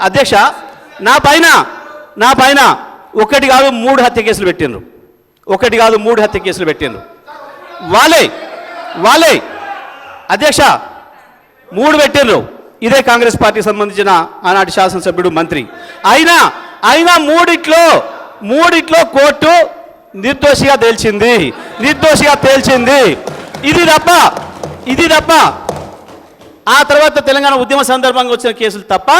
అధ్యక్ష నా పైన నా పైన ఒకటి కాదు మూడు హత్య కేసులు పెట్టిండ్రు. ఒకటి కాదు మూడు హత్య కేసులు పెట్టిండ్రు. వాళ్ళే వాళ్ళే. అధ్యక్ష మూడు పెట్టిండ్రు. ఇదే కాంగ్రెస్ పార్టీకి సంబంధించిన ఆనాటి శాసనసభ్యుడు మంత్రి. అయినా అయినా మూడిట్లో మూడిట్లో కోర్టు నిర్దోషిగా తేల్చింది. నిర్దోషిగా తేల్చింది. ఇది తప్ప ఇది తప్ప. ఆ తర్వాత తెలంగాణ ఉద్యమ సందర్భంగా వచ్చిన కేసులు తప్ప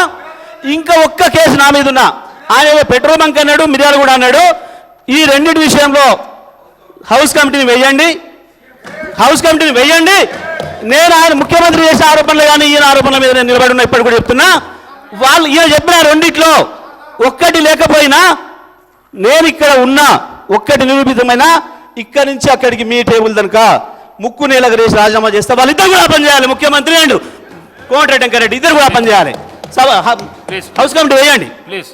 ఇంకా ఒక్క కేసు నా మీద ఉన్నా. ఆయన పెట్రోల్ బంక్ అన్నాడు మిర్యాలు కూడా అన్నాడు. ఈ రెండింటి విషయంలో హౌస్ కమిటీని వేయండి. హౌస్ కమిటీని వేయండి. నేను ఆయన ముఖ్యమంత్రి చేసిన ఆరోపణలు కానీ ఈయన ఆరోపణల మీద నేను నిలబడి ఉన్నా ఇప్పటి కూడా చెప్తున్నా. వాళ్ళు ఈయన చెప్పిన రెండిట్లో ఒక్కటి లేకపోయినా నేను ఇక్కడ ఉన్నా ఒక్కటి నిరూపితమైన ఇక్కడి నుంచి అక్కడికి మీ టేబుల్ దనుక ముక్కు నేలకు రేసి రాజీనామా చేస్తే వాళ్ళిద్దరు కూడా పనిచేయాలి ముఖ్యమంత్రి అండ్ కోమటిరెడ్డి వెంకరెడ్డి ఇద్దరు కూడా పనిచేయాలి హౌస్ కమిటీ వేయండి. ప్లీజ్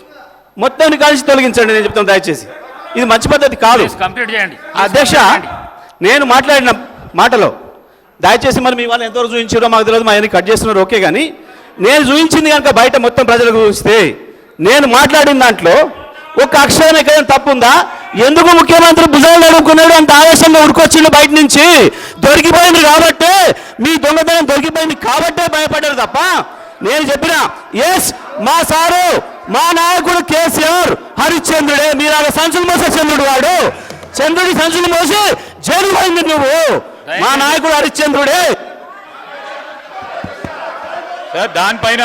మొత్తాన్ని కలిసి తొలగించండి నేను చెప్తాను దయచేసి. ఇది మంచి పద్ధతి కాదు. కంప్లీట్ చేయండి. అధ్యక్ష నేను మాట్లాడిన మాటలో దయచేసి మరి మీ వాళ్ళు ఎంతవరకు చూపించారో మాకు తెలియదు మా ఆయన కట్ చేస్తున్నారు ఓకే కానీ నేను చూపించింది కనుక బయట మొత్తం ప్రజలకు చూస్తే నేను మాట్లాడిన దాంట్లో ఒక అక్షరం ఎక్కడైనా తప్పు ఉందా ఎందుకు ముఖ్యమంత్రి భుజాలు నడుపుకున్నాడు అంత ఆవేశంగా ఉడుకొచ్చిండు బయట నుంచి? దొరికిపోయింది కాబట్టే మీ దొంగతనం దొరికిపోయింది కాబట్టే భయపడ్డారు తప్ప నేను చెప్పిన ఎస్ మా సారు మా నాయకుడు కేసీఆర్ హరిశ్చంద్రుడే. మీరు ఆ సంచులు మోసే చంద్రుడు వాడు. చంద్రుడి సంచులు మోసి జైలు పోయింది నువ్వు. మా నాయకుడు హరిశ్చంద్రుడే. సార్ దానిపైన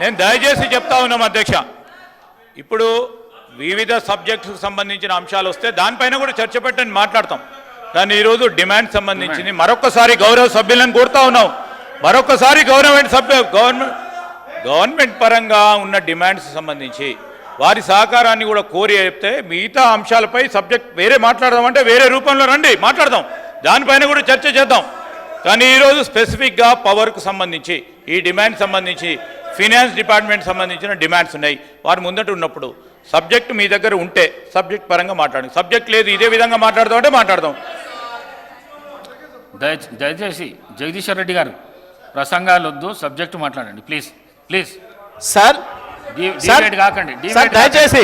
నేను దయచేసి చెప్తా ఉన్నాం అధ్యక్ష. ఇప్పుడు వివిధ సబ్జెక్టుకు సంబంధించిన అంశాలు వస్తే దానిపైన కూడా చర్చ పెట్టని మాట్లాడతాం. కానీ ఈరోజు డిమాండ్ సంబంధించింది మరొకసారి గౌరవ సభ్యులను కోరుతా ఉన్నాం. మరొకసారి గవర్నమెంట్ సభ్య గవర్నమెంట్ గవర్నమెంట్ పరంగా ఉన్న డిమాండ్స్ సంబంధించి వారి సహకారాన్ని కూడా కోరి చెప్తే మిగతా అంశాలపై సబ్జెక్ట్ వేరే మాట్లాడదామంటే వేరే రూపంలో రండి మాట్లాడదాం. దానిపైన కూడా చర్చ చేద్దాం. కానీ ఈరోజు స్పెసిఫిక్గా పవర్కు సంబంధించి ఈ డిమాండ్ సంబంధించి ఫినాన్స్ డిపార్ట్మెంట్ సంబంధించిన డిమాండ్స్ ఉన్నాయి. వారు ముందట ఉన్నప్పుడు సబ్జెక్ట్ మీ దగ్గర ఉంటే సబ్జెక్ట్ పరంగా మాట్లాడండి. సబ్జెక్ట్ లేదు ఇదే విధంగా మాట్లాడదాం అంటే మాట్లాడదాం. దయచేసి జగదీశ్వర్ రెడ్డి గారు ప్రసంగాలు వద్దు సబ్జెక్టు మాట్లాడండి. Please please. సార్ కాకండి. దయచేసి